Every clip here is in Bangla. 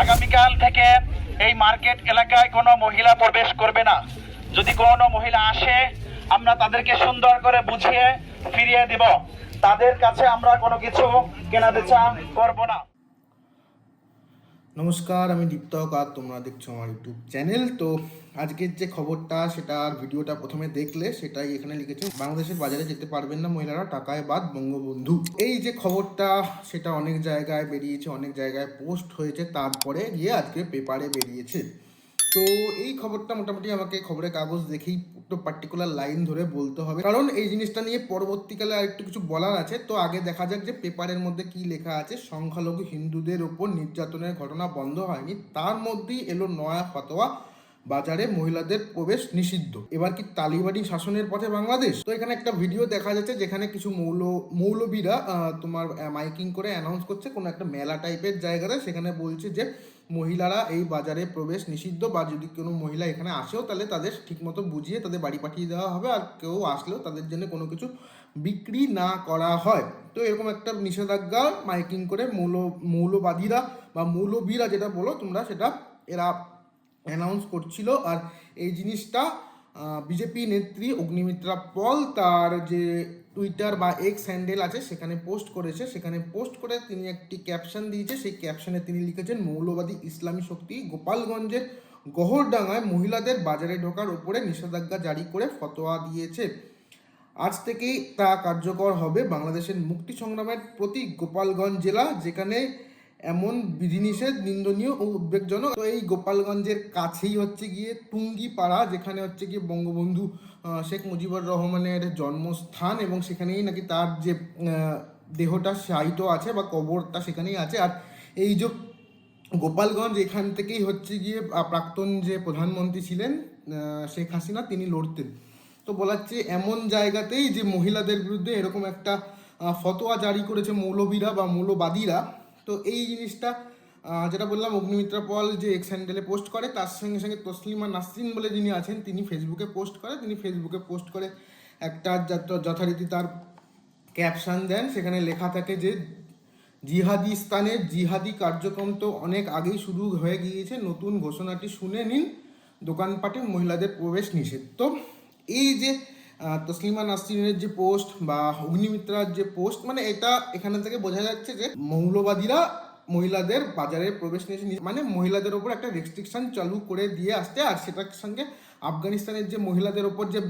আগামীকাল থেকে এই মার্কেট এলাকায় কোনো মহিলা প্রবেশ করবে না। যদি কোনো মহিলা আসে, আমরা তাদেরকে সুন্দর করে বুঝিয়ে ফিরিয়ে দিব। তাদের কাছে আমরা কোনো কিছু কেনা বেচা করব না। নমস্কার, আমি দীপ্তক, আর তোমরা দেখছ আমার ইউটিউব চ্যানেল। তো আজকের যে খবরটা, সেটা ভিডিওটা প্রথমে দেখলে সেটাই এখানে লিখেছে। বাংলাদেশের বাজারে যেতে পারবেন না মহিলারা, টাকায় বাদ বঙ্গবন্ধু। এই যে খবরটা, সেটা অনেক জায়গায় বেরিয়েছে, অনেক জায়গায় পোস্ট হয়েছে, তারপরে গিয়ে আজকে পেপারে বেরিয়েছে। তো এই খবরটা মোটামুটি আমাকে খবরের কাগজ দেখেই একটু পার্টিকুলার লাইন ধরে বলতে হবে। কারণ এই জিনিসটা নিয়ে পরবর্তীকালে আর একটু কিছু বলার আছে। তো আগে দেখা যাক যে পেপারের মধ্যে কি লেখা আছে। সংখ্যালঘু হিন্দুদের ওপর নির্যাতনের ঘটনা বন্ধ হয়নি। তার মধ্যেই এলো নয়া ফতোয়া। বাজারে মহিলাদের প্রবেশ নিষিদ্ধ। এবার কি তালিবানি শাসনের পথে বাংলাদেশ? তো এখানে একটা ভিডিও দেখা যাচ্ছে যেখানে কিছু মৌল, মৌলবীরা তোমার মাইকিং করে অ্যানাউন্স করছে কোনো একটা মেলা টাইপের জায়গাতে। সেখানে বলছে যে মহিলারা এই বাজারে প্রবেশ নিষিদ্ধ বা যদি কোনো মহিলা এখানে আসেও তাহলে তাদের ঠিকমতো বুঝিয়ে তাদের বাড়ি পাঠিয়ে দেওয়া হবে আর কেউ আসলেও তাদের জন্য কোনো কিছু বিক্রি না করা হয়। তো এরকম একটা নিষেধাজ্ঞা মাইকিং করে মৌল, মৌলবাদীরা বা মৌলবীরা যেটা বলো তোমরা সেটা এরা অ্যানাউন্স করছিল আর এই জিনিসটা বিজেপি নেত্রী অগ্নিমিত্রা পল তার যে টুইটার বা এক্স হ্যান্ডেল আছে সেখানে পোস্ট করেছে। সেখানে পোস্ট করে তিনি একটি ক্যাপশন দিয়েছে। সেই ক্যাপশনে তিনি লিখেছেন, মৌলবাদী ইসলামী শক্তি গোপালগঞ্জের গহরডাঙ্গায় মহিলাদের বাজারে ঢোকার উপরে নিষেধাজ্ঞা জারি করে ফতোয়া দিয়েছে। আজ থেকেই তা কার্যকর হবে। বাংলাদেশের মুক্তি সংগ্রামের প্রতি গোপালগঞ্জ জেলা, যেখানে এমন বিধিনিষেধ নিন্দনীয় ও উদ্বেগজনক। তো এই গোপালগঞ্জের কাছেই হচ্ছে গিয়ে টুঙ্গিপাড়া, যেখানে হচ্ছে গিয়ে বঙ্গবন্ধু শেখ মুজিবুর রহমানের জন্মস্থান এবং সেখানেই নাকি তার যে দেহটা শায়িত আছে বা কবরটা সেখানেই আছে। আর এই যে গোপালগঞ্জ, এখান থেকেই হচ্ছে গিয়ে প্রাক্তন যে প্রধানমন্ত্রী ছিলেন শেখ হাসিনা, তিনি লড়তেন। তো বলাচ্ছে এমন জায়গাতেই যে মহিলাদের বিরুদ্ধে এরকম একটা ফতোয়া জারি করেছে মৌলবীরা বা মৌলবাদীরা তো এই জিনিসটা যেটা বললাম, অগ্নিমিত্রা পল যে এক্স হ্যান্ডেলে পোস্ট করে, তার সঙ্গে সঙ্গে তসলিমা নাসরিন বলে যিনি আছেন, তিনি ফেসবুকে পোস্ট করে, তিনি ফেসবুকে পোস্ট করে একটা যথারীতি তার ক্যাপশন দেন। সেখানে লেখা থাকে যে জিহাদিস্তানের জিহাদি কার্যক্রম তো অনেক আগেই শুরু হয়ে গিয়েছে, নতুন ঘোষণাটি শুনে নিন, দোকানপাটে মহিলাদের প্রবেশ নিষেধ তো এই যে তসলিমা নাসরিনের যে পোস্ট বা অগ্নিমিত্রার যে পোস্ট মানে এটা এখানে থেকে বোঝা যাচ্ছে যে মৌলবাদীরা মহিলাদের বাজারে প্রবেশ নিষেধ মানে মহিলাদের ওপর একটা রেস্ট্রিকশন চালু করে দিয়ে আসছে। আর সেটার সঙ্গে আফগানিস্তানের যে মহিলাদের ওপর যে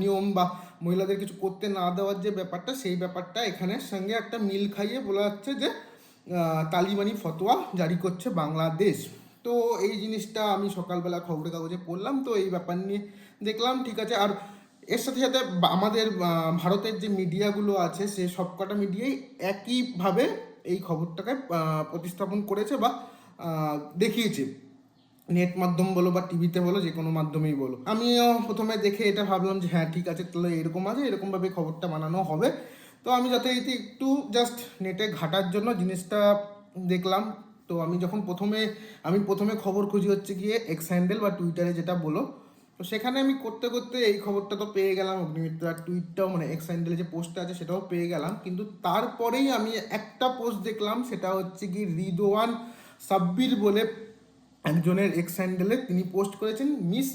নিয়ম বা মহিলাদের কিছু করতে না দেওয়ার যে ব্যাপারটা, সেই ব্যাপারটা এখানের সঙ্গে একটা মিল খাইয়ে বলা যাচ্ছে যে তালিবানি ফতোয়া জারি করছে বাংলাদেশ। তো এই জিনিসটা আমি সকালবেলা খবরের কাগজে পড়লাম। তো এই ব্যাপার নিয়ে দেখলাম, ঠিক আছে। আর এর সাথে সাথে আমাদের ভারতের যে মিডিয়াগুলো আছে, সে সবকটা মিডিয়াই একইভাবে এই খবরটাকে প্রতিস্থাপন করেছে বা দেখিয়েছে। নেট মাধ্যম বলো বা টিভিতে বলো, যে কোনো মাধ্যমেই বলো। আমিও প্রথমে দেখে এটা ভাবলাম যে হ্যাঁ ঠিক আছে, তাহলে এরকম আছে, এরকমভাবে খবরটা বানানো হবে। তো আমি যথারীতি একটু জাস্ট নেটে ঘাটার জন্য জিনিসটা দেখলাম। তো আমি যখন প্রথমে, আমি প্রথমে খবর খুঁজি হচ্ছে গিয়ে এক্স হ্যান্ডেল বা টুইটারে যেটা বলো তো সেখানে আমি করতে করতে এই খবরটা তো পেয়ে গেলাম অগ্নিমিত্রার টুইটটাও মানে এক্স হ্যান্ডেলে যে পোস্টটা আছে সেটাও পেয়ে গেলাম। কিন্তু তারপরেই আমি একটা পোস্ট দেখলাম, সেটা হচ্ছে কি রিদোয়ান সাব্বির বলে একজনের এক্স হ্যান্ডেলে তিনি পোস্ট করেছেন মিস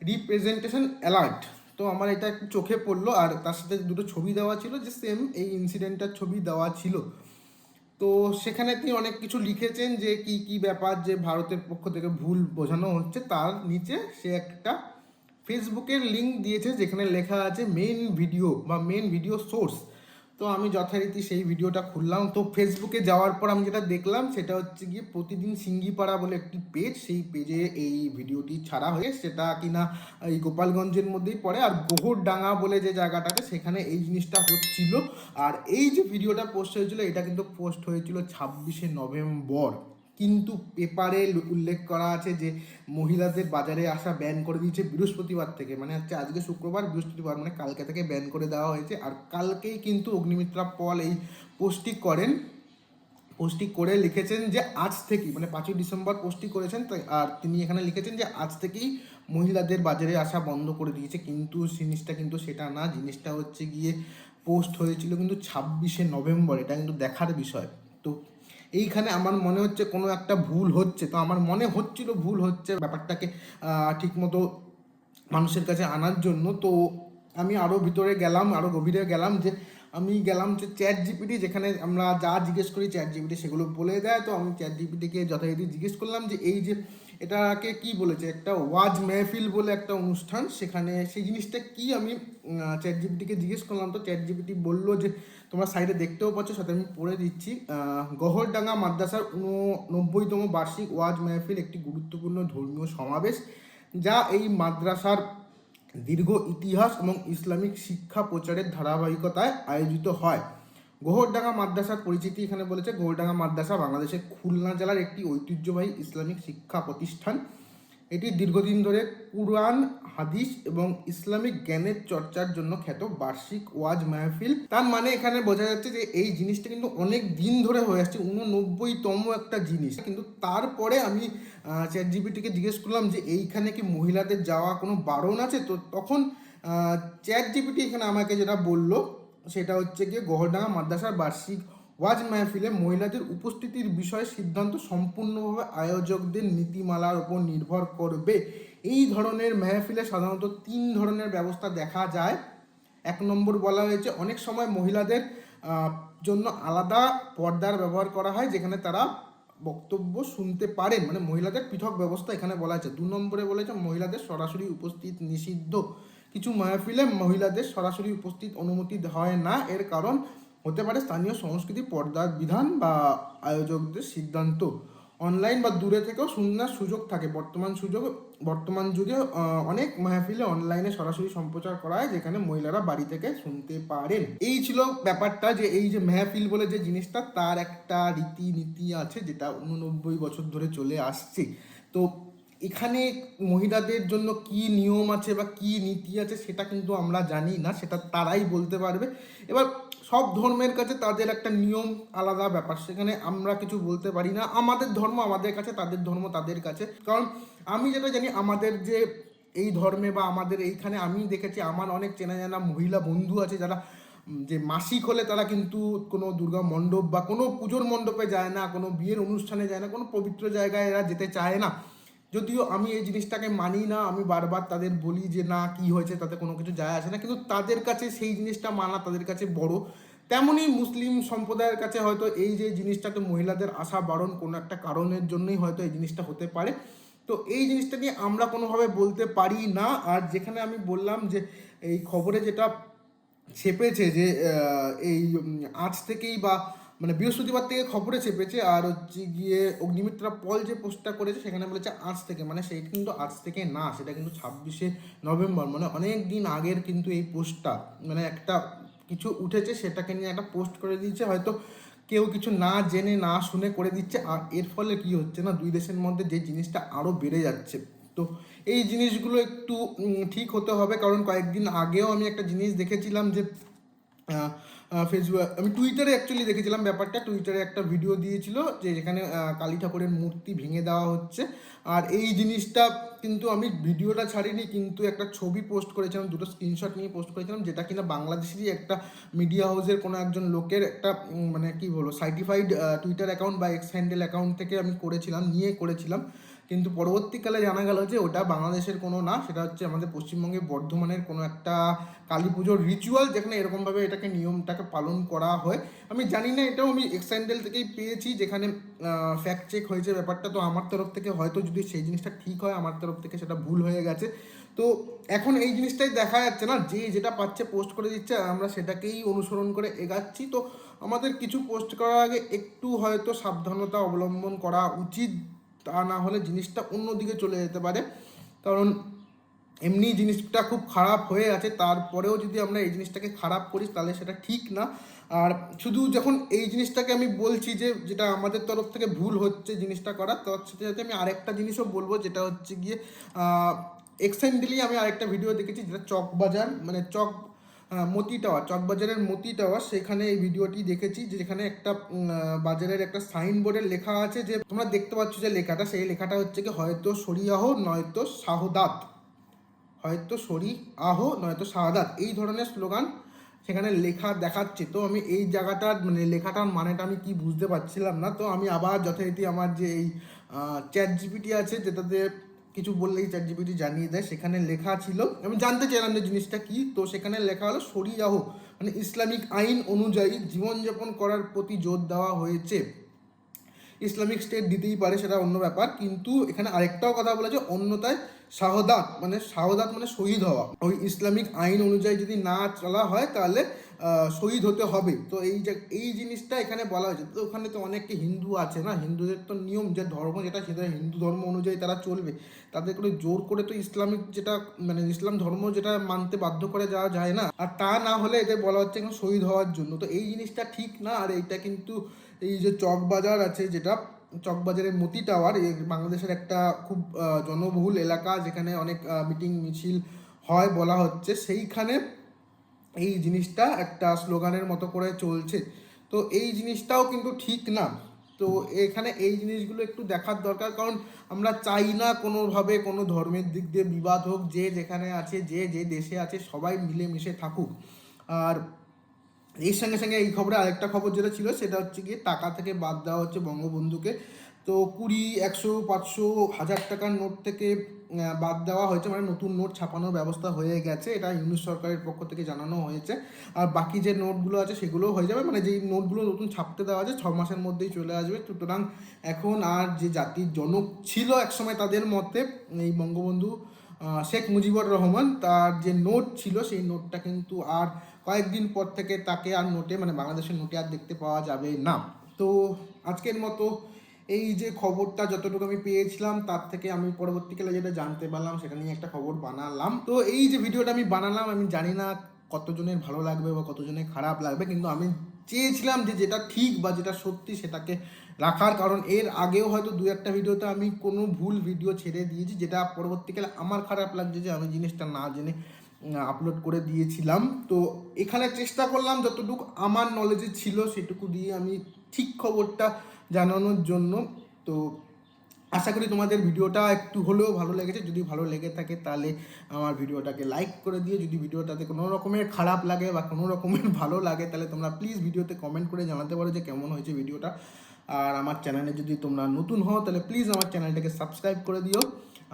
রিপ্রেজেন্টেশন অ্যালার্ট তো আমার এটা একটু চোখে পড়ল আর তার সাথে দুটো ছবি দেওয়া ছিল, যে সেম এই ইনসিডেন্টটার ছবি দেওয়া ছিল। তো সেখানে তিনি অনেক কিছু লিখেছেন যে কি কি ব্যাপার যে ভারতের পক্ষ থেকে ভুল বোঝানো হচ্ছে, তার নিচে সে একটা ফেসবুকের লিঙ্ক দিয়েছে যেখানে লেখা আছে মেইন ভিডিও বা মেইন ভিডিও সোর্স তো আমি যথারীতি সেই ভিডিওটা খুললাম। তো ফেসবুকে যাওয়ার পর আমি যেটা দেখলাম, সেটা হচ্ছে গিয়ে প্রতিদিন সিঙ্গিপাড়া বলে একটি পেজ সেই পেজে এই ভিডিওটি ছাড়া হয়ে সেটা কিনা এই গোপালগঞ্জের মধ্যেই পড়ে। আর গোহরডাঙ্গা বলে যে জায়গাটাতে সেখানে এই জিনিসটা হচ্ছিল। আর এই যে ভিডিওটা পোস্ট হয়েছিল, এটা কিন্তু পোস্ট হয়েছিল ছাব্বিশে নভেম্বর। কিন্তু পেপারে উল্লেখ করা আছে যে মহিলাদের বাজারে আসা ব্যান করে দিয়েছে বৃহস্পতিবার থেকে। মানে হচ্ছে আজকে শুক্রবার, বৃহস্পতিবার মানে কালকে থেকে ব্যান করে দেওয়া হয়েছে। আর কালকেই কিন্তু অগ্নিমিত্রা পল এই পোস্টটি করেন। পোস্টটি করে লিখেছেন যে আজ থেকেই মানে পাঁচই ডিসেম্বর পোস্টটি করেছেন আর তিনি এখানে লিখেছেন যে আজ থেকেই মহিলাদের বাজারে আসা বন্ধ করে দিয়েছে। কিন্তু জিনিসটা কিন্তু সেটা না, জিনিসটা হচ্ছে গিয়ে পোস্ট হয়েছিল কিন্তু ছাব্বিশে নভেম্বর, এটা কিন্তু দেখার বিষয়। তো এইখানে আমার মনে হচ্ছে কোনো একটা ভুল হচ্ছে। তো আমার মনে হচ্ছিল ভুল হচ্ছে ব্যাপারটাকে ঠিকমতো মানুষের কাছে আনার জন্য। তো আমি আরও ভিতরে গেলাম আরও গভীরে গেলাম যে আমি গেলাম যে চ্যাট জিপিটি যেখানে আমরা যা জিজ্ঞেস করি চ্যাট জিপিটি সেগুলো বলে দেয়। তো আমি চ্যাট জিপিটিকে যথারীতি জিজ্ঞেস করলাম যে এই যে এটাকে কি বলেছে? একটা ওয়াজ মেহফিল বলে একটা অনুষ্ঠান, সেখানে সেই জিনিসটা কি? আমি চ্যাট জিপিটিকে জিজ্ঞেস করলাম। তো চ্যাট জিপিটি বলল যে, তোমরা সাইডে দেখতেও পাচ্ছ, সাথে আমি পড়ে দিচ্ছি গহরডাঙ্গা মাদ্রাসার উননব্বইতম বার্ষিক ওয়াজ মেহফিল, একটি গুরুত্বপূর্ণ ধর্মীয় সমাবেশ, যা এই মাদ্রাসার দীর্ঘ ইতিহাস এবং ইসলামিক শিক্ষা প্রচারের ধারাবাহিকতায় আয়োজিত হয়। গোহরডাঙ্গা মাদ্রাসার পরিচিতি এখানে বলেছে, গোহরডাঙ্গা মাদ্রাসা বাংলাদেশের খুলনা জেলার একটি ঐতিহ্যবাহী ইসলামিক শিক্ষা প্রতিষ্ঠান। এটি দীর্ঘদিন ধরে কুরআন, হাদিস এবং ইসলামিক জ্ঞানের চর্চার জন্য খ্যাত বার্ষিক ওয়াজ মাহফিল। তার মানে এখানে বোঝা যাচ্ছে যে এই জিনিসটা কিন্তু অনেক দিন ধরে হয়ে আসছে উননব্বইতম একটা জিনিস। কিন্তু তারপরে আমি চ্যাট জিবিটিকে জিজ্ঞেস করলাম যে এইখানে কি মহিলাদের যাওয়া কোনো বারণ আছে? তো তখন চ্যাট জিপিটি এখানে আমাকে যেটা বলল, সেটা হচ্ছে গিয়ে গহরডাঙ্গা মাদ্রাসার বার্ষিক ওয়াজ মাহফিলে মহিলাদের উপস্থিতির বিষয়ে সিদ্ধান্ত সম্পূর্ণভাবে আয়োজকদের নীতিমালার উপর নির্ভর করবে। এই ধরনের মাহফিলে সাধারণত তিন ধরনের ব্যবস্থা দেখা যায়। এক নম্বর বলা হয়েছে, অনেক সময় মহিলাদের জন্য আলাদা পর্দার ব্যবহার করা হয়, যেখানে তারা বক্তব্য শুনতে পারেন। মানে মহিলাদের পৃথক ব্যবস্থা এখানে বলা হয়েছে। দু নম্বরে বলেছে মহিলাদের সরাসরি উপস্থিত নিষিদ্ধ। কিছু মাহফিলে মহিলাদের সরাসরি উপস্থিত অনুমতি হয় না। এর কারণ হতে পারে স্থানীয় সংস্কৃতি, পর্দার বিধান বা আয়োজকদের সিদ্ধান্ত। অনলাইন বা দূরে থেকেও শোনার সুযোগ থাকে। বর্তমান সুযোগ, বর্তমান যুগে অনেক মাহফিলে অনলাইনে সরাসরি সম্প্রচার করা হয়, যেখানে মহিলারা বাড়ি থেকে শুনতে পারেন। এই ছিল ব্যাপারটা যে, এই যে মেহফিল বলে যে জিনিসটা, তার একটা রীতিনীতি আছে, যেটা উননব্বই বছর ধরে চলে আসছে। তো এখানে মহিলাদের জন্য কি নিয়ম আছে বা কি নীতি আছে সেটা কিন্তু আমরা জানি না, সেটা তারাই বলতে পারবে। এবার সব ধর্মের কাছে তাদের একটা নিয়ম আলাদা ব্যাপার, সেখানে আমরা কিছু বলতে পারি না। আমাদের ধর্ম আমাদের কাছে, তাদের ধর্ম তাদের কাছে। কারণ আমি যেটা জানি, আমাদের যে এই ধর্মে বা আমাদের এইখানে আমি দেখেছি, আমার অনেক চেনা জানা মহিলা বন্ধু আছে যারা যে মাসিক হলে তারা কিন্তু কোনো দুর্গা মণ্ডপ বা কোনো পুজোর মণ্ডপে যায় না, কোনো বিয়ের অনুষ্ঠানে যায় না, কোনো পবিত্র জায়গায় এরা যেতে চায় না। যদিও আমি এই জিনিসটাকে মানি না, আমি বারবার তাদের বলি যে না, কি হয়েছে, তাতে কোনো কিছু যায় আসে না, কিন্তু তাদের কাছে সেই জিনিসটা মানা তাদের কাছে বড়। তেমনই মুসলিম সম্প্রদায়ের কাছে হয়তো এই যে জিনিসটাতে মহিলাদের আসা বারণ কোনো একটা কারণের জন্যই হয়তো এই জিনিসটা হতে পারে। তো এই জিনিসটা নিয়ে আমরা কোনোভাবে বলতে পারি না। আর যেখানে আমি বললাম যে এই খবরে যেটা ছেপেছে যে এই আজ থেকেই বা মানে বৃহস্পতিবার থেকে খবরে চেপেছে, আর হচ্ছে গিয়ে অগ্নিমিত্রা পল যে পোস্টটা করেছে, সেখানে বলেছে আজ থেকে মানে সেইটা কিন্তু আজ থেকে না, সেটা কিন্তু ছাব্বিশে নভেম্বর মানে অনেক দিন আগের কিন্তু এই পোস্টটা মানে একটা কিছু উঠেছে, সেটাকে নিয়ে একটা পোস্ট করে দিয়েছে, হয়তো কেউ কিছু না জেনে, না শুনে করে দিচ্ছে, আর এর ফলে কি হচ্ছে না, দুই দেশের মধ্যে যে জিনিসটা আরও বেড়ে যাচ্ছে। তো এই জিনিসগুলো একটু ঠিক হতে হবে, কারণ কয়েকদিন আগেও আমি একটা জিনিস দেখেছিলাম যে ফেসবুক আমি টুইটারে অ্যাকচুয়ালি দেখেছিলাম ব্যাপারটা। টুইটারে একটা ভিডিও দিয়েছিল যে যেখানে কালী ঠাকুরের মূর্তি ভেঙে দেওয়া হচ্ছে। আর এই জিনিসটা কিন্তু আমি ভিডিওটা ছাড়িনি, কিন্তু একটা ছবি পোস্ট করেছিলাম, দুটো স্ক্রিনশট নিয়ে পোস্ট করেছিলাম, যেটা কিনা বাংলাদেশেরই একটা মিডিয়া হাউসের কোনো একজন লোকের একটা মানে কি বলব সার্টিফাইড টুইটার অ্যাকাউন্ট বা এক্স হ্যান্ডেল অ্যাকাউন্ট থেকে আমি করেছিলাম, নিয়ে করেছিলাম। কিন্তু পরবর্তীকালে জানা গেল যে ওটা বাংলাদেশের কোনো না, সেটা হচ্ছে আমাদের পশ্চিমবঙ্গে বর্ধমানের কোনো একটা কালী পুজোর রিচুয়াল যেখানে এরকমভাবে এটাকে নিয়মটাকে পালন করা হয়। আমি জানি না, এটাও আমি এক্সেন্ডেল থেকেই পেয়েছি, যেখানে ফ্যাক্ট চেক হয়েছে ব্যাপারটা। তো আমার তরফ থেকে হয়তো যদি সেই জিনিসটা ঠিক হয়, আমার তরফ থেকে সেটা ভুল হয়ে গেছে। তো এখন এই জিনিসটাই দেখা যাচ্ছে না, যে যেটা পাচ্ছে পোস্ট করে দিচ্ছে আমরা সেটাকেই অনুসরণ করে এগাচ্ছি। তো আমাদের কিছু পোস্ট করার আগে একটু হয়তো সাবধানতা অবলম্বন করা উচিত, তা না হলে জিনিসটা অন্যদিকে চলে যেতে পারে। কারণ এমনি জিনিসটা খুব খারাপ হয়ে আছে, তারপরেও যদি আমরা এই জিনিসটাকে খারাপ করি তাহলে সেটা ঠিক না। আর শুধু যখন এই জিনিসটাকে আমি বলছি যে, যেটা আমাদের তরফ থেকে ভুল হচ্ছে জিনিসটা করা, তার সাথে সাথে আমি আরেকটা জিনিসও বলব, যেটা হচ্ছে গিয়ে এক্সেন্ডেলি আমি আরেকটা ভিডিও দেখেছি যেটা চকবাজার মানে চক মতি টাওয়ার চকবাজারের মতি টাওয়ার, সেখানে এই ভিডিওটি দেখেছি যেখানে একটা বাজারের একটা সাইনবোর্ডে লেখা আছে যে, তোমরা দেখতে পাচ্ছ যে লেখাটা, সেই লেখাটা হচ্ছে কি, হয়তো সরিয়াহ নয়তো শাহদাত। হয়তো সরি, আহ, নয়তো শাহাদাত এই ধরনের স্লোগান সেখানে লেখা দেখাচ্ছে। তো আমি এই জায়গাটার মানে লেখাটার মানেটা আমি কি বুঝতে পারছিলাম না। তো আমি আবার যথারীতি আমার যে এই চ্যাট জিপিটি আছে, যেটাতে কিছু বললেই চ্যাট জিপিটি জানিয়ে দেয়, সেখানে লেখা ছিল। আমি জানতে চাইলাম যে জিনিসটা কি। তো সেখানে লেখা হলো সরিয়াহ মানে ইসলামিক আইন অনুযায়ী জীবনযাপন করার প্রতি জোর দেওয়া হয়েছে। ইসলামিক স্টেট দিতেই পারে, সেটা অন্য ব্যাপার। কিন্তু এখানে আরেকটাও কথা বলেছে অন্যতায় শাহদাত মানে শাহদাত মানে শহীদ হওয়া। ওই ইসলামিক আইন অনুযায়ী যদি না চলা হয়, তাহলে শহীদ হতে হবে। তো এই যে, এই জিনিসটা এখানে বলা হয়েছে। তো ওখানে তো অনেকে হিন্দু আছে না? হিন্দুদের তো নিয়ম, যে ধর্ম যেটা, সেটা হিন্দু ধর্ম অনুযায়ী তারা চলবে। তাদের করে জোর করে তো ইসলামিক যেটা মানে ইসলাম ধর্ম যেটা মানতে বাধ্য করে যাওয়া যায় না। আর তা না হলে এদের বলা হচ্ছে এখন শহীদ হওয়ার জন্য। তো এই জিনিসটা ঠিক না, আর এইটা কিন্তু এই যে চকবাজার আছে যেটা, চকবাজারের মতি টাওয়ার বাংলাদেশের একটা খুব জনবহুল এলাকা যেখানে অনেক মিটিং মিছিল হয় বলা হচ্ছে, সেইখানে এই জিনিসটা একটা স্লোগানের মতো করে চলছে। তো এই জিনিসটাও কিন্তু ঠিক না। তো এখানে এই জিনিসগুলো একটু দেখার দরকার, কারণ আমরা চাই না কোনোভাবে কোনো ধর্মের দিক দিয়ে বিবাদ হোক, যে যেখানে আছে, যে যে দেশে আছে, সবাই মিলেমিশে থাকুক। আর এর সঙ্গে সঙ্গে এই খবরে আরেকটা খবর যেটা ছিল, সেটা হচ্ছে গিয়ে টাকা থেকে বাদ দেওয়া হচ্ছে বঙ্গবন্ধুকে। তো কুড়ি, একশো, পাঁচশো, হাজার টাকার নোট থেকে বাদ দেওয়া হয়েছে মানে নতুন নোট ছাপানোর ব্যবস্থা হয়ে গেছে, এটা ইউনিট সরকারের পক্ষ থেকে জানানো হয়েছে। আর বাকি যে নোটগুলো আছে, সেগুলোও হয়ে যাবে মানে যেই নোটগুলো নতুন ছাপতে দেওয়া আছে, ছ মাসের মধ্যেই চলে আসবে। সুতরাং এখন আর যে জাতির জনক ছিল একসময় তাদের মতে, এই বঙ্গবন্ধু শেখ মুজিবুর রহমান তার যে নোট ছিল, সেই নোটটা কিন্তু আর কয়েকদিন পর থেকে তাকে আর নোটে মানে বাংলাদেশের নোটে আর দেখতে পাওয়া যাবে না। তো আজকের মতো এই যে খবরটা যতটুকু আমি পেয়েছিলাম, তার থেকে আমি পরবর্তীকালে যেটা জানতে পারলাম, সেটা নিয়ে একটা খবর বানালাম। তো এই যে ভিডিওটা আমি বানালাম, আমি জানি না কতজনের ভালো লাগবে বা কতজনের খারাপ লাগবে, কিন্তু আমি চেয়েছিলাম যে যেটা ঠিক বা যেটা সত্যি সেটাকে রাখার, কারণ এর আগেও হয়তো দু একটা ভিডিওতে আমি কোনো ভুল ভিডিও ছেড়ে দিয়েছি, যেটা পরবর্তীকালে আমার খারাপ লাগছে যে আমি জিনিসটা না জেনে আপলোড করে দিয়েছিলাম। তো এখানে চেষ্টা করলাম যতটুকু আমার নলেজে ছিল সেটুকু দিয়ে আমি ঠিক খবরটা জানানোর জন্য। তো আশা করি তোমাদের ভিডিওটা একটু হলেও ভালো লেগেছে। যদি ভালো লেগে থাকে তাহলে আমার ভিডিওটাকে লাইক করে দিয়ে যদি ভিডিওটাতে কোনো রকমের খারাপ লাগে বা কোনো রকমের ভালো লাগে, তাহলে তোমরা প্লিজ ভিডিওতে কমেন্ট করে জানাতে পারো যে কেমন হয়েছে ভিডিওটা। আর আমার চ্যানেলে যদি তোমরা নতুন হও, তাহলে প্লিজ আমার চ্যানেলটাকে সাবস্ক্রাইব করে দিও।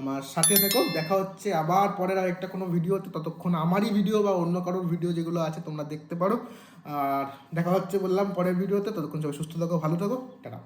আমার সাথে থেকো। দেখা হচ্ছে আবার পরের আরেকটা কোনো ভিডিওতে। ততক্ষণ আমারই ভিডিও বা অন্য কারোর ভিডিও যেগুলো আছে তোমরা দেখতে পারো। আর দেখা হচ্ছে বললাম পরের ভিডিওতে। ততক্ষণ সবাই সুস্থ থাকো, ভালো থাকো। টাটা।